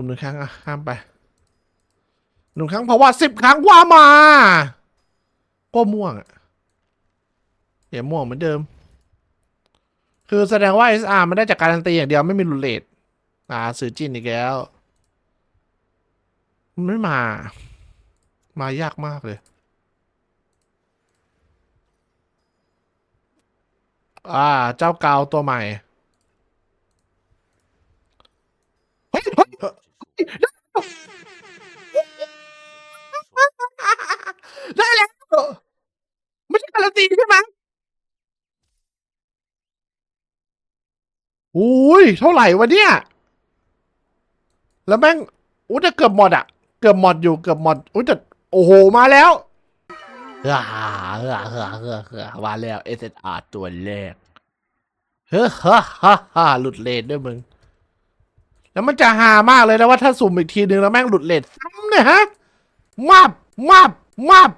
ุ่มหนึ่งครั้งอะข้ามไปหนึ่งครั้งเพราะว่าสิบครั้งว่ามา ก็ม่วงอะเดี๋ยวม่วงเหมือนเดิม คือแสดงว่า SR มันได้จากการันตีอย่างเดียวไม่มีหลุดเลทอ่าซื้อจินอีกแล้ว มันไม่มา มายากมากเลย อ่า เจ้าเกาตัวใหม่ อุ้ยเท่าไหร่วะเนี่ย แล้วแม่งอุ้ยแต่เกือบหมดอะ เกือบหมดอยู่เกือบหมดอุ้ยแต่โอ้โหมาแล้วเฮ้อเฮ้อเฮ้อเฮ้อเฮ้อมาแล้ว SSR ตัวแรกเฮ้อฮ่าฮ่าฮ่าหลุดเลนด้วยมึง แล้วมันจะหามากเลยนะว่าถ้าสุ่มอีกทีนึงแล้วแม่งหลุดเลนซ้ำเนี่ยฮะมาบมาบมาบ